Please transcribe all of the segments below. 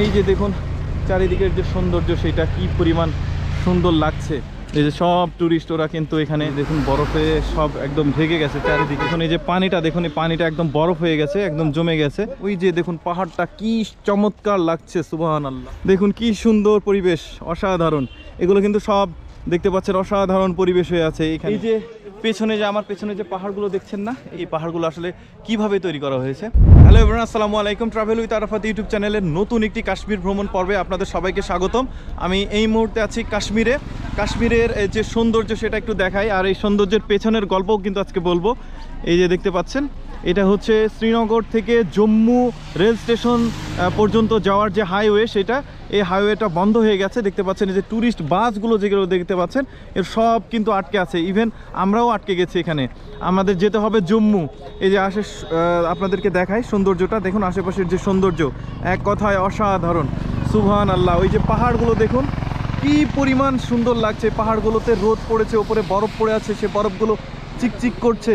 এই যে দেখুন, চারিদিকের যে সৌন্দর্য, সেটা কি পরিমাণ সুন্দর লাগছে। এই যে সব ট্যুরিস্ট ওরা কিন্তু এখানে দেখুন, বরফে সব একদম ঢেকে গেছে চারিদিকে। এখন এই যে পানিটা, দেখুন, এই পানিটা একদম বরফ হয়ে গেছে, একদম জমে গেছে। ওই যে দেখুন, পাহাড়টা কি চমৎকার লাগছে সুবাহান আল্লাহ দেখুন, কি সুন্দর পরিবেশ, অসাধারণ। এগুলো কিন্তু সব দেখতে পাচ্ছেন অসাধারণ পরিবেশ হয়ে আছে এখানে। এই যে পেছনে যে আমার পেছনে যে পাহাড়গুলো দেখছেন না এই পাহাড়গুলো আসলে কীভাবে তৈরি করা হয়েছে? হ্যালো এভরিওয়ান আসসালামু আলাইকুম। ট্রাভেল উইথ আরাফাত ইউটিউব চ্যানেলের নতুন একটি কাশ্মীর ভ্রমণ পর্বে আপনাদের সবাইকে স্বাগতম। আমি এই মুহূর্তে আছি কাশ্মীরে। কাশ্মীরের যে সৌন্দর্য সেটা একটু দেখাই। আর এই সৌন্দর্যের পেছনের গল্পও কিন্তু আজকে বলব। এই যে দেখতে পাচ্ছেন এটা হচ্ছে শ্রীনগর থেকে জম্মু রেল স্টেশন পর্যন্ত যাওয়ার যে হাইওয়ে, সেটা এই হাইওয়েটা বন্ধ হয়ে গেছে। দেখতে পাচ্ছেন এই যে ট্যুরিস্ট বাসগুলো যেগুলো দেখতে পাচ্ছেন, এর সব কিন্তু আটকে আছে। ইভেন আমরাও আটকে গেছি এখানে। আমাদের যেতে হবে জম্মু। এই যে আসে আপনাদেরকে দেখায় সৌন্দর্যটা। দেখুন আশেপাশের যে সৌন্দর্য, এক কথায় অসাধারণ। সুবহান আল্লাহ ওই যে পাহাড়গুলো দেখুন, কি পরিমাণ সুন্দর লাগছে। পাহাড়গুলোতে রোদ পড়েছে, ওপরে বরফ পড়ে আছে, সে বরফগুলো চিকচিক করছে।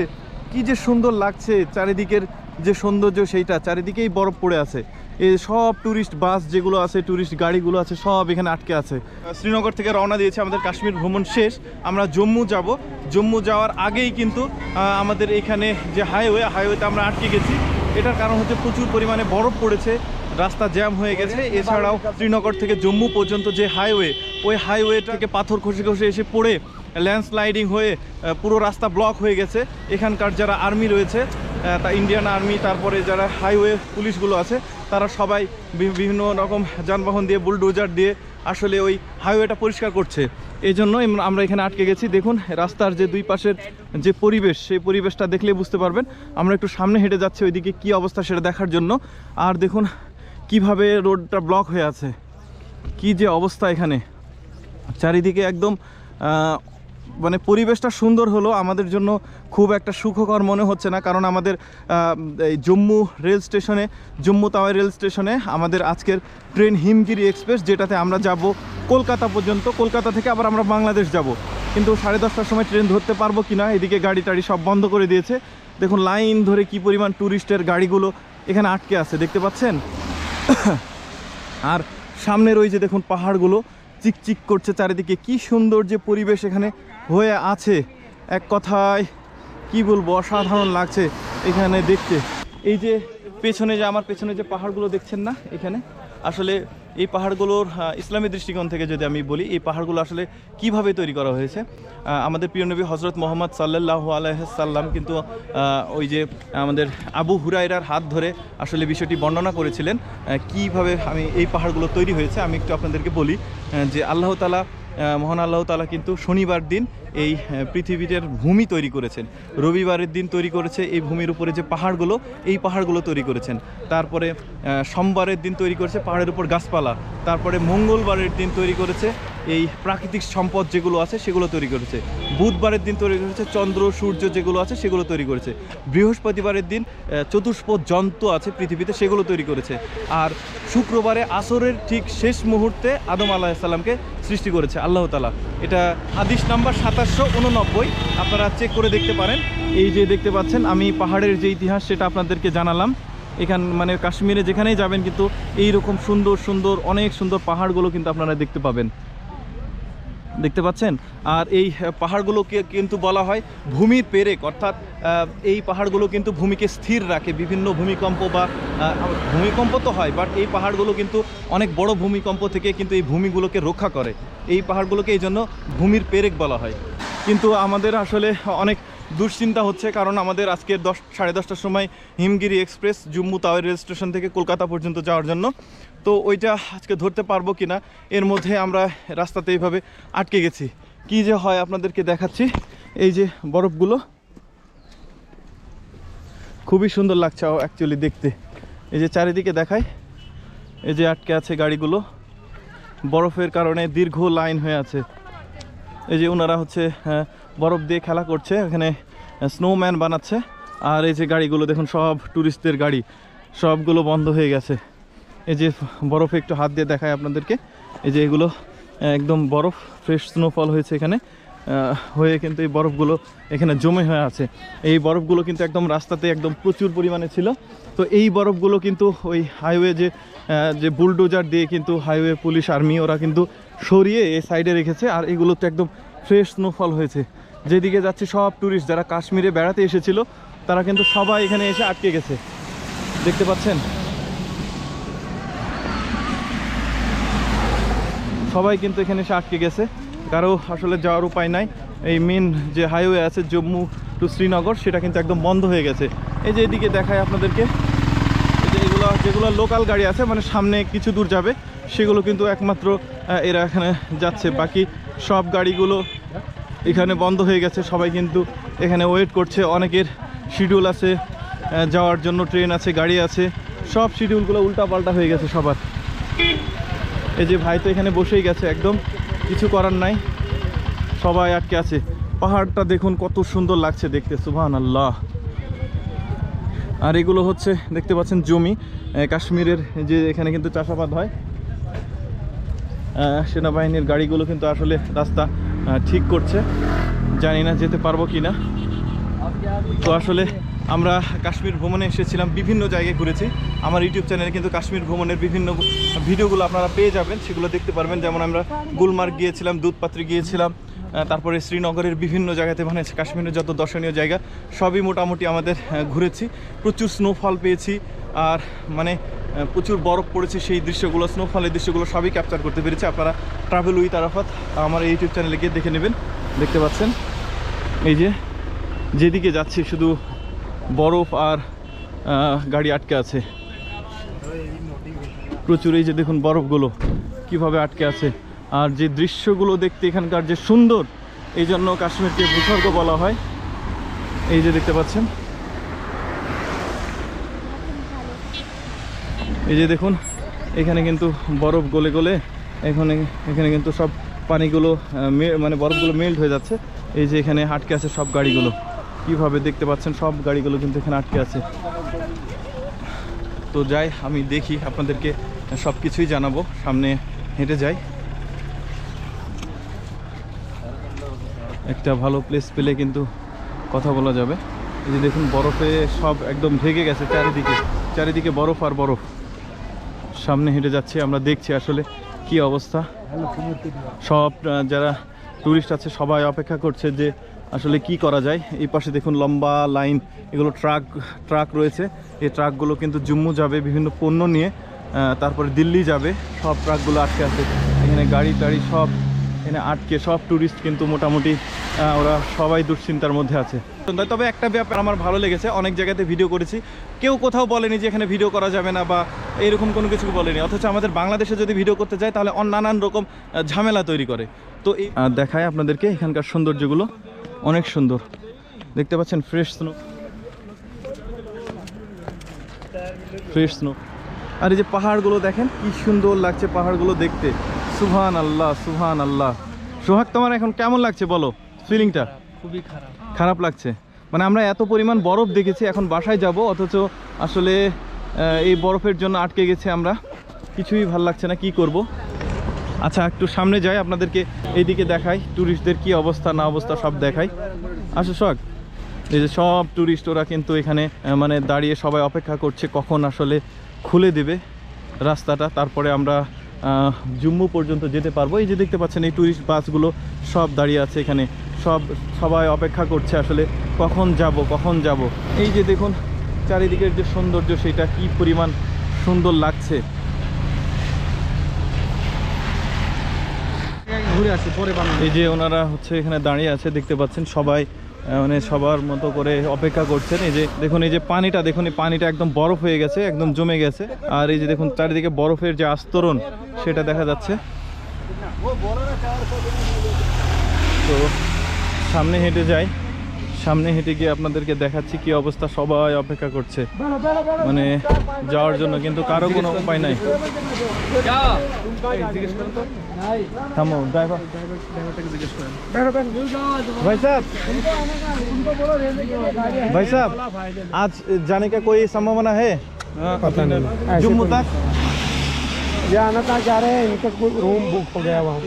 কি যে সুন্দর লাগছে, চারিদিকের যে সৌন্দর্য সেইটা, চারিদিকেই বরফ পড়ে আছে। এই সব ট্যুরিস্ট বাস যেগুলো আছে ট্যুরিস্ট গাড়িগুলো আছে, সব এখানে আটকে আছে। শ্রীনগর থেকে রওনা দিয়েছে আমাদের কাশ্মীর ভ্রমণ শেষ। আমরা জম্মু যাব। জম্মু যাওয়ার আগেই কিন্তু আমাদের এখানে যে হাইওয়ে হাইওয়েতে আমরা আটকে গেছি। এটার কারণ হচ্ছে প্রচুর পরিমাণে বরফ পড়েছে, রাস্তা জ্যাম হয়ে গেছে। এছাড়াও শ্রীনগর থেকে জম্মু পর্যন্ত যে হাইওয়ে ওই হাইওয়ে থেকে পাথর খসে খসে এসে পড়ে ল্যান্ডস্লাইডিং হয়ে পুরো রাস্তা ব্লক হয়ে গেছে। এখানকার যারা আর্মি রয়েছে তা ইন্ডিয়ান আর্মি, তারপরে যারা হাইওয়ে পুলিশগুলো আছে, তারা সবাই বিভিন্ন রকম যানবাহন দিয়ে, বুলডোজার দিয়ে আসলে ওই হাইওয়েটা পরিষ্কার করছে। এই জন্য আমরা এখানে আটকে গেছি। দেখুন, রাস্তার যে দুই পাশের যে পরিবেশ, সেই পরিবেশটা দেখলে বুঝতে পারবেন। আমরা একটু সামনে হেঁটে যাচ্ছি, ওইদিকে কী অবস্থা সেটা দেখার জন্য। আর দেখুন, কীভাবে রোডটা ব্লক হয়ে আছে। কি যে অবস্থা এখানে। চারিদিকে একদম মানে পরিবেশটা সুন্দর হলো, আমাদের জন্য খুব একটা সুখকর মনে হচ্ছে না, কারণ আমাদের এই জম্মু রেল স্টেশনে, জম্মু তাওয়াই রেল স্টেশনে আমাদের আজকের ট্রেন হিমগিরি এক্সপ্রেস, যেটাতে আমরা যাব কলকাতা পর্যন্ত, কলকাতা থেকে আবার আমরা বাংলাদেশ যাব। কিন্তু সাড়ে দশটার সময় ট্রেন ধরতে পারব কি না এদিকে গাড়ি টাড়ি সব বন্ধ করে দিয়েছে। দেখুন, লাইন ধরে কি পরিমাণ ট্যুরিস্টের গাড়িগুলো এখানে আটকে আছে, দেখতে পাচ্ছেন? আর সামনের ওই যে দেখুন পাহাড়গুলো, চিকচিক করছে চারিদিকে, কি সুন্দর যে পরিবেশ এখানে। হয়ে আছে। এক কথায় কি বলব, অসাধারণ লাগছে এখানে দেখতে। এই যে পেছনে যে, আমার পেছনে যে পাহাড়গুলো দেখছেন না এখানে? আসলে এই পাহাড়গুলোর ইসলামী দৃষ্টিকোণ থেকে যদি আমি বলি, এই পাহাড়গুলো আসলে কীভাবে তৈরি করা হয়েছে? আমাদের প্রিয় নবী হজরত মোহাম্মদ সাল্লাহ আলাইসাল্লাম কিন্তু ওই যে আমাদের আবু হুরাইরার হাত ধরে আসলে বিষয়টি বর্ণনা করেছিলেন। কীভাবে আমি এই পাহাড়গুলো তৈরি হয়েছে, আমি একটু আপনাদেরকে বলি যে আল্লাহ তালা মহান আল্লাহ তালা কিন্তু শনিবার দিন এই পৃথিবীর ভূমি তৈরি করেছেন। রবিবারের দিন তৈরি করেছে এই ভূমির উপরে যে পাহাড়গুলো, এই পাহাড়গুলো তৈরি করেছেন। তারপরে সোমবারের দিন তৈরি করেছে পাহাড়ের উপর গাছপালা। তারপরে মঙ্গলবারের দিন তৈরি করেছে এই প্রাকৃতিক সম্পদ যেগুলো আছে, সেগুলো তৈরি করেছে। বুধবারের দিন তৈরি করেছে, চন্দ্র, সূর্য যেগুলো আছে, সেগুলো তৈরি করেছে। বৃহস্পতিবারের দিন চতুষ্পদ যন্ত্র আছে পৃথিবীতে, সেগুলো তৈরি করেছে। আর শুক্রবারে আসরের ঠিক শেষ মুহূর্তে আদম আলাহিসাল্লামকে সৃষ্টি করেছে, আল্লাহ তালা এটা হাদিস নাম্বার সাতাশশো উননব্বই। আপনারা চেক করে দেখতে পারেন। এই যে দেখতে পাচ্ছেন, আমি পাহাড়ের যে ইতিহাস, সেটা আপনাদেরকে জানালাম। এখান মানে কাশ্মীরে যেখানেই যাবেন, কিন্তু এই রকম সুন্দর সুন্দর, অনেক সুন্দর পাহাড়গুলো কিন্তু আপনারা দেখতে পাবেন। দেখতে পাচ্ছেন। আর এই পাহাড়গুলোকে কিন্তু বলা হয় ভূমির পেরেক। অর্থাৎ এই পাহাড়গুলো কিন্তু ভূমিকে স্থির রাখে। বিভিন্ন ভূমিকম্প বা ভূমিকম্প তো হয় বাট এই পাহাড়গুলো কিন্তু অনেক বড় ভূমিকম্প থেকে কিন্তু এই ভূমিগুলোকে রক্ষা করে। এই পাহাড়গুলোকে এই জন্য ভূমির পেরেক বলা হয়। কিন্তু আমাদের আসলে অনেক দুশ্চিন্তা হচ্ছে কারণ আমাদের আজকে দশ সাড়ে দশটার সময় Himgiri express Jammu Tawi rail station থেকে কলকাতা পর্যন্ত যাওয়ার জন্য। তো ওইটা আজকে ধরতে পারব কি না এর মধ্যে আমরা রাস্তাতে এইভাবে আটকে গেছি। কি যে হয় আপনাদেরকে দেখাচ্ছি এই যে বরফগুলো। খুবই সুন্দর লাগছে অ্যাকচুয়ালি দেখতে। এই যে চারিদিকে দেখায় এই যে আটকে আছে গাড়িগুলো। বরফের কারণে দীর্ঘ লাইন হয়ে আছে। এই যে ওনারা হচ্ছে আহ, বরফ দিয়ে খেলা করছে, এখানে স্নোম্যান বানাচ্ছে। আর এই যে গাড়িগুলো, দেখুন, সব ট্যুরিস্টদের গাড়ি, সবগুলো বন্ধ হয়ে গেছে। এই যে বরফে একটু হাত দিয়ে দেখায় আপনাদেরকে। এই যে এগুলো, একদম বরফ ফ্রেশ স্নোফল হয়েছে এখানে। হয়ে কিন্তু এই বরফগুলো এখানে জমে হয়ে আছে। এই বরফগুলো কিন্তু একদম রাস্তাতে একদম প্রচুর পরিমাণে ছিল। তো এই বরফগুলো কিন্তু ওই হাইওয়ে যে যে বুলডোজার দিয়ে কিন্তু হাইওয়ে পুলিশ আর্মি ওরা কিন্তু সরিয়ে এই সাইডে রেখেছে। আর এগুলো তো একদম ফ্রেশ স্নোফল হয়েছে। যেদিকে যাচ্ছে সব ট্যুরিস্ট যারা কাশ্মীরে বেড়াতে এসেছিল, তারা কিন্তু সবাই এখানে এসে আটকে গেছে। দেখতে পাচ্ছেন? সবাই কিন্তু এখানে এসে আটকে গেছে। কারও আসলে যাওয়ার উপায় নাই। এই মেন যে হাইওয়ে আছে জম্মু টু শ্রীনগর, সেটা কিন্তু একদম বন্ধ হয়ে গেছে। এই যে এদিকে দেখায় আপনাদেরকে, এই যে এগুলো, যেগুলো লোকাল গাড়ি আছে মানে সামনে কিছু দূর যাবে, সেগুলো কিন্তু একমাত্র এরা এখানে যাচ্ছে। বাকি সব গাড়িগুলো এখানে বন্ধ হয়ে গেছে, সবাই কিন্তু এখানে ওয়েট করছে। অনেকের শিডিউল আছে যাওয়ার জন্য ট্রেন আছে, গাড়ি আছে, সব শিডিউলগুলো উল্টাপাল্টা হয়ে গেছে সবার। এই যে ভাই তো এখানে বসেই গেছে একদম, কিছু করার নাই, সবাই আটকে আছে। পাহাড়টা দেখুন কত সুন্দর লাগছে দেখতে সুবহান আল্লাহ আর এগুলো হচ্ছে, দেখতে পাচ্ছেন জমি কাশ্মীরের যে এখানে কিন্তু চাষাবাদ হয়। সেনাবাহিনীর গাড়িগুলো কিন্তু আসলে রাস্তা ঠিক করছে। জানি না যেতে পারব কি না তো আসলে আমরা কাশ্মীর ভ্রমণে এসেছিলাম, বিভিন্ন জায়গায় ঘুরেছি। আমার ইউটিউব চ্যানেলে কিন্তু কাশ্মীর ভ্রমণের বিভিন্ন ভিডিওগুলো আপনারা পেয়ে যাবেন, সেগুলো দেখতে পারবেন। যেমন আমরা গুলমার্গ গিয়েছিলাম, দুধপাত্রি গিয়েছিলাম তারপরে শ্রীনগরের বিভিন্ন জায়গাতে মানে কাশ্মীরের যত দর্শনীয় জায়গা, সবই মোটামুটি আমাদের ঘুরেছি। প্রচুর স্নোফল পেয়েছি, আর মানে প্রচুর বরফ পড়েছে সেই দৃশ্যগুলো স্নোফলের দৃশ্যগুলো সবই ক্যাপচার করতে পেরেছি। আপনারা ট্রাভেল উইথ আরাফাত, আমার ইউটিউব চ্যানেলে গিয়ে দেখে নেবেন। দেখতে পাচ্ছেন? এই যে, যেদিকে যাচ্ছি শুধু বরফ আর গাড়ি আটকে আছে। প্রচুর এই যে দেখুন বরফগুলো কীভাবে আটকে আছে। আর যে দৃশ্যগুলো দেখতে এখানকার যে সুন্দর এই জন্য কাশ্মীরকে ভূস্বর্গ বলা হয়। এই যে দেখতে পাচ্ছেন? এই যে দেখুন, এখানে কিন্তু বরফ গলে গলে এখানে এখানে কিন্তু সব পানিগুলো মানে বরফগুলো মেল্ট হয়ে যাচ্ছে। এই যে এখানে আটকে আছে সব গাড়িগুলো। কীভাবে দেখতে পাচ্ছেন, সব গাড়িগুলো কিন্তু এখানে আটকে আছে। তো যাই, আমি দেখি আপনাদেরকে সব কিছুই জানাব। সামনে হেঁটে যাই। একটা ভালো প্লেস পেলে কিন্তু কথা বলা যাবে। এই যে দেখুন, বরফে সব একদম ঢেকে গেছে চারিদিকে। চারিদিকে বরফ আর বরফ। সামনে হেঁটে যাচ্ছি, আমরা দেখছি আসলে কি অবস্থা। সব যারা ট্যুরিস্ট আছে, সবাই অপেক্ষা করছে যে আসলে কি করা যায়। এই পাশে দেখুন লম্বা লাইন, এগুলো ট্রাক ট্রাক রয়েছে। এই ট্রাকগুলো কিন্তু জম্মু যাবে, বিভিন্ন পণ্য নিয়ে তারপরে দিল্লি যাবে। সব ট্রাকগুলো আটকে আছে। এখানে গাড়ি টাড়ি সব এখানে আটকে, সব ট্যুরিস্ট কিন্তু মোটামুটি ওরা সবাই দুশ্চিন্তার মধ্যে আছে। তবে একটা ব্যাপার আমার ভালো লেগেছে, অনেক জায়গাতে ভিডিও করেছি। কেউ কোথাও বলেনি যে এখানে ভিডিও করা যাবে না বা এরকম কোনো কিছু বলেনি। অথচ আমাদের বাংলাদেশে যদি ভিডিও করতে যায়, তাহলে নানান রকম ঝামেলা তৈরি করে। তো এই দেখায় আপনাদেরকে এখানকার সৌন্দর্যগুলো। অনেক সুন্দর। দেখতে পাচ্ছেন ফ্রেশ স্নো ফ্রেশ স্নো আর এই যে পাহাড়গুলো দেখেন, কি সুন্দর লাগছে পাহাড়গুলো দেখতে। সুহান আল্লাহ সুহান আল্লাহ সোহাগ, তোমার এখন কেমন লাগছে বলো? ফিলিংটা খুবই খারাপ। খারাপ লাগছে। মানে আমরা এত পরিমাণ বরফ দেখেছি এখন বাসায় যাব অথচ আসলে এই বরফের জন্য আটকে গেছে আমরা। কিছুই ভালো লাগছে না কি করব? আচ্ছা একটু সামনে যাই আপনাদেরকে এইদিকে দেখাই ট্যুরিস্টদের কি অবস্থা না অবস্থা সব দেখাই। আসো শখ এই যে সব ট্যুরিস্ট ওরা কিন্তু এখানে মানে দাঁড়িয়ে সবাই অপেক্ষা করছে কখন আসলে খুলে দেবে রাস্তাটা। তারপরে আমরা জম্মু পর্যন্ত যেতে পারব। এই যে দেখতে পাচ্ছেন এই ট্যুরিস্ট বাসগুলো সব দাঁড়িয়ে আছে এখানে। সব সবাই অপেক্ষা করছে আসলে কখন যাব কখন যাব। এই যে দেখুন, চারিদিকের যে সৌন্দর্য, সেটা কি পরিমাণ সুন্দর লাগছে। ঘুরে আসি, পরে এই যে ওনারা হচ্ছে এখানে দাঁড়িয়ে আছে, দেখতে পাচ্ছেন সবাই মানে সবার মতো করে অপেক্ষা করছেন। এই যে দেখুন, এই যে পানিটা, দেখুন, এই পানিটা একদম বরফ হয়ে গেছে, একদম জমে গেছে। আর এই যে দেখুন, চারিদিকে বরফের যে আস্তরণ, সেটা দেখা যাচ্ছে। তো সামনে হেঁটে যাই সামনে হেঁটে গিয়ে আপনাদেরকে দেখাচ্ছি কি অবস্থা সবাই অপেক্ষা করছে মানে যাওয়ার জন্য কিন্তু কারো কোনো উপায় নাই জিজ্ঞেস করেন তো থামো ড্রাইভার ড্রাইভারটাকে জিজ্ঞেস করেন भाई साहब भाई साहब आज जाने का कोई संभावना है पता नहीं जम्मू तक ये आना था जा रहे हैं इनका कोई रूम बुक हो गया वहाँ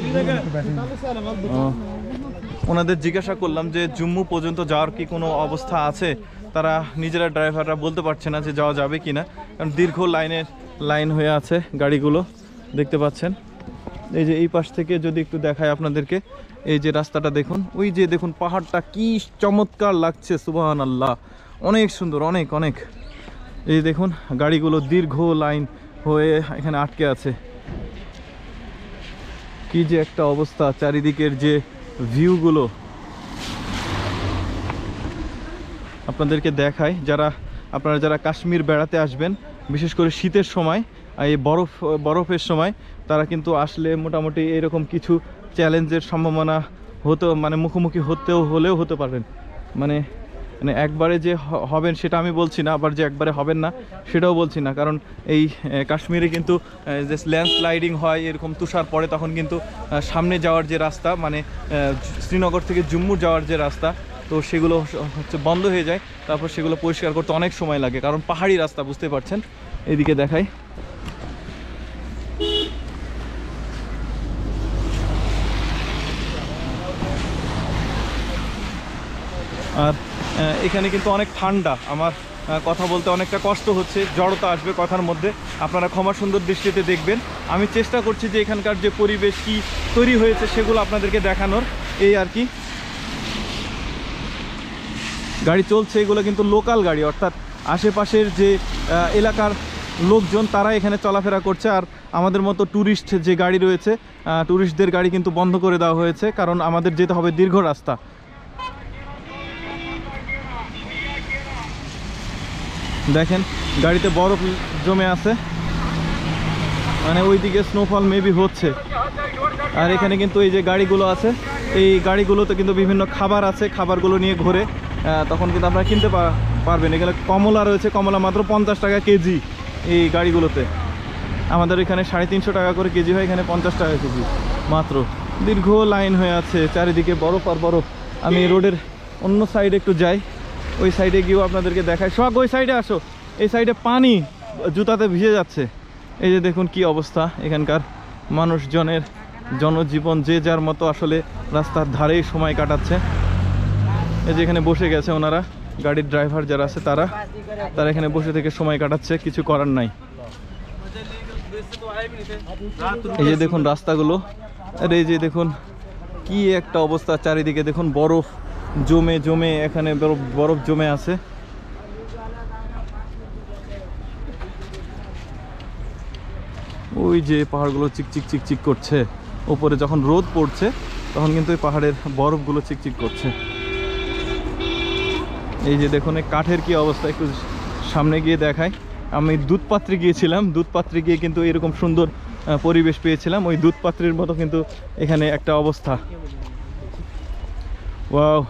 ও। ওনাদের জিজ্ঞাসা করলাম যে, জম্মু পর্যন্ত যাওয়ার কি কোনো অবস্থা আছে? তারা নিজেরা ড্রাইভাররা বলতে পারছে না যে যাওয়া যাবে কি না কারণ দীর্ঘ লাইনের লাইন হয়ে আছে গাড়িগুলো, দেখতে পাচ্ছেন। এই যে এই পাশ থেকে যদি একটু দেখায় আপনাদেরকে, এই যে রাস্তাটা দেখুন, ওই যে দেখুন পাহাড়টা কি চমৎকার লাগছে সুবাহান আল্লাহ অনেক সুন্দর, অনেক অনেক। এই দেখুন, গাড়িগুলো দীর্ঘ লাইন হয়ে এখানে আটকে আছে। কি যে একটা অবস্থা, চারিদিকের যে ভিউগুলো আপনাদেরকে দেখাই। যারা, আপনারা যারা কাশ্মীর বেড়াতে আসবেন, বিশেষ করে শীতের সময় এই বরফ, বরফের সময়, তারা কিন্তু আসলে মোটামুটি এরকম কিছু চ্যালেঞ্জের সম্ভাবনা হতো মানে মুখোমুখি হতেও, হলেও হতে পারবেন। মানে মানে একবারে যে হবেন সেটা আমি বলছি না, আবার যে একবারে হবেন না সেটাও বলছি না। কারণ এই কাশ্মীরে কিন্তু যে ল্যান্ডস্লাইডিং হয়, এরকম তুষার পড়ে, তখন কিন্তু সামনে যাওয়ার যে রাস্তা মানে শ্রীনগর থেকে জম্মু যাওয়ার যে রাস্তা, তো সেগুলো হচ্ছে বন্ধ হয়ে যায়। তারপর সেগুলো পরিষ্কার করতে অনেক সময় লাগে, কারণ পাহাড়ি রাস্তা, বুঝতে পারছেন? এদিকে দেখাই। আর এখানে কিন্তু অনেক ঠান্ডা। আমার কথা বলতে অনেকটা কষ্ট হচ্ছে জড়তা আসবে কথার মধ্যে। আপনারা ক্ষমা সুন্দর দৃষ্টিতে দেখবেন। আমি চেষ্টা করছি যে এখানকার যে পরিবেশ কি তৈরি হয়েছে সেগুলো আপনাদেরকে দেখানোর। এই আর কি। গাড়ি চলছে, এগুলো কিন্তু লোকাল গাড়ি, অর্থাৎ আশেপাশের যে এলাকার লোকজন তারা এখানে চলাফেরা করছে। আর আমাদের মতো ট্যুরিস্ট যে গাড়ি রয়েছে ট্যুরিস্টদের গাড়ি কিন্তু বন্ধ করে দেওয়া হয়েছে, কারণ আমাদের যেতে হবে দীর্ঘ রাস্তা। দেখেন, গাড়িতে বরফ জমে আছে। মানে ওইদিকে স্নোফল মেবি হচ্ছে। আর এখানে কিন্তু এই যে গাড়িগুলো আছে, এই গাড়িগুলোতে কিন্তু বিভিন্ন খাবার আছে, খাবারগুলো নিয়ে ঘোরে। তখন কিন্তু আপনারা কিনতে পারবেন। এখানে কমলা রয়েছে, কমলা মাত্র পঞ্চাশ টাকা কেজি এই গাড়িগুলোতে। আমাদের এখানে সাড়ে তিনশো টাকা করে কেজি হয়, এখানে পঞ্চাশ টাকা কেজি মাত্র। দীর্ঘ লাইন হয়ে আছে, চারিদিকে বরফ আর বরফ। আমি রোডের অন্য সাইডে একটু যাই। ওই সাইডে গিয়েও আপনাদেরকে দেখায় সোহাগ, ওই সাইডে আসো। এই সাইডে পানি জুতাতে ভিজে যাচ্ছে। এই যে দেখুন কি অবস্থা এখানকার মানুষজনের জনজীবন, যে যার মতো আসলে রাস্তার ধারেই সময় কাটাচ্ছে। এই যে এখানে বসে গেছে ওনারা, গাড়ির ড্রাইভার যারা আছে তারা। তারা এখানে বসে থেকে সময় কাটাচ্ছে, কিছু করার নাই। এই যে দেখুন রাস্তাগুলো। আর এই যে দেখুন কি একটা অবস্থা, চারিদিকে দেখুন বরফ। জমে জমে, এখানে বরফ বরফ জমে আছে। ওই যে পাহাড়গুলো চিকচিক চিকচিক করছে। ওপরে যখন রোদ পড়ছে, তখন কিন্তু এই পাহাড়ের বরফগুলো চিকচিক করছে। এই যে দেখুন কাঠের কি অবস্থা, একটু সামনে গিয়ে দেখায় আমি দুধপাত্রে গিয়েছিলাম, দুধপাত্রে গিয়ে কিন্তু এরকম সুন্দর পরিবেশ পেয়েছিলাম। ওই দুধপাত্রের মতো কিন্তু এখানে একটা অবস্থা। ওয়াও!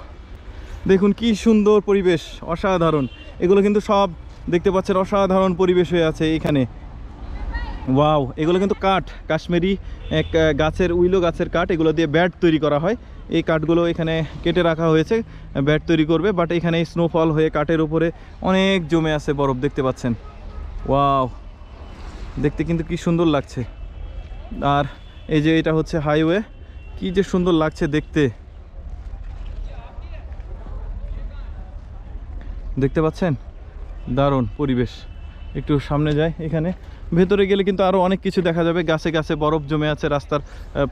দেখুন কি সুন্দর পরিবেশ, অসাধারণ। এগুলো কিন্তু সব দেখতে পাচ্ছেন, অসাধারণ পরিবেশ হয়ে আছে এখানে। ওয়াও, এগুলো কিন্তু কাঠ, কাশ্মীরি এক গাছের, উইলো গাছের কাঠ, এগুলো দিয়ে ব্যাট তৈরি করা হয়। এই কাঠগুলো এখানে কেটে রাখা হয়েছে, ব্যাট তৈরি করবে, বাট এখানে স্নোফল হয়ে কাঠের উপরে অনেক জমে আছে বরফ, দেখতে পাচ্ছেন। ওয়াও, দেখতে কিন্তু কি সুন্দর লাগছে। আর এই যে এটা হচ্ছে হাইওয়ে কি যে সুন্দর লাগছে দেখতে। দেখতে পাচ্ছেন? দারুণ পরিবেশ। একটু সামনে যায় এখানে। ভেতরে গেলে কিন্তু আরও অনেক কিছু দেখা যাবে। গাছে গাছে বরফ জমে আছে, রাস্তার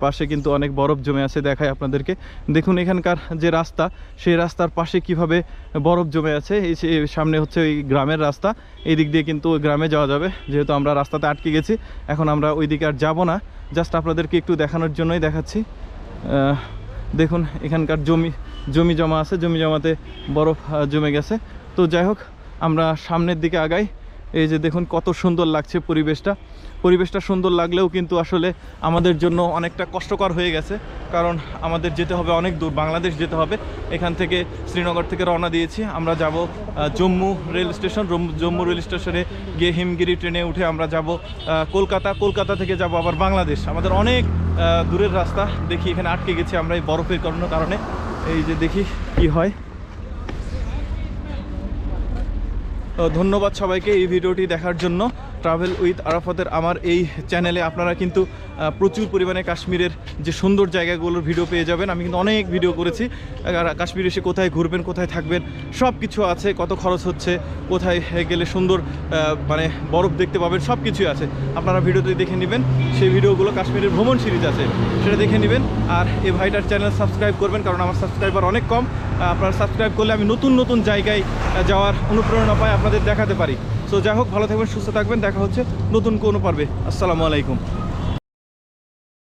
পাশে কিন্তু অনেক বরফ জমে আছে দেখায় আপনাদেরকে। দেখুন এখানকার যে রাস্তা, সেই রাস্তার পাশে কীভাবে বরফ জমে আছে, এই সামনে হচ্ছে ওই গ্রামের রাস্তা। এই দিক দিয়ে কিন্তু গ্রামে যাওয়া যাবে। যেহেতু আমরা রাস্তাতে আটকে গেছি, এখন আমরা ওই দিকে আর যাব না। জাস্ট আপনাদেরকে একটু দেখানোর জন্যই দেখাচ্ছি। দেখুন এখানকার জমি জমি জমা আছে। জমি জমাতে বরফ জমে গেছে। তো যাই হোক, আমরা সামনের দিকে আগাই। এই যে দেখুন কত সুন্দর লাগছে পরিবেশটা। পরিবেশটা সুন্দর লাগলেও কিন্তু আসলে আমাদের জন্য অনেকটা কষ্টকর হয়ে গেছে। কারণ আমাদের যেতে হবে অনেক দূর, বাংলাদেশ যেতে হবে। এখান থেকে শ্রীনগর থেকে রওনা দিয়েছি। আমরা যাব Jammu rail station. Jammu rail স্টেশনে গিয়ে হিমগিরি ট্রেনে উঠে আমরা যাব কলকাতা। কলকাতা থেকে যাব আবার বাংলাদেশ। আমাদের অনেক দূরের রাস্তা। দেখি এখানে আটকে গেছি আমরা এই বরফের কারণে। এই যে দেখি কি হয় তো ধন্যবাদ সবাইকে এই ভিডিওটি দেখার জন্য। ট্রাভেল উইথ আরাফাতের আমার এই চ্যানেলে আপনারা কিন্তু প্রচুর পরিমাণে কাশ্মীরের যে সুন্দর জায়গাগুলোর ভিডিও পেয়ে যাবেন। আমি কিন্তু অনেক ভিডিও করেছি। কাশ্মীরে এসে কোথায় ঘুরবেন, কোথায় থাকবেন সব কিছু আছে, কত খরচ হচ্ছে, কোথায় গেলে সুন্দর মানে বরফ দেখতে পাবেন সব কিছুই আছে। আপনারা ভিডিওতে দেখে নেবেন। সেই ভিডিওগুলো কাশ্মীরের ভ্রমণ সিরিজ আছে, সেটা দেখে নেবেন। আর এই ভাইটার চ্যানেল সাবস্ক্রাইব করবেন, কারণ আমার সাবস্ক্রাইবার অনেক কম। আপনারা সাবস্ক্রাইব করলে আমি নতুন নতুন জায়গায় যাওয়ার অনুপ্রেরণা পাই, আপনাদের দেখাতে পারি। সো যাই হোক ভালো থাকবেন সুস্থ থাকবেন। দেখা হচ্ছে নতুন কোনো পারবে। আসসালামু আলাইকুম।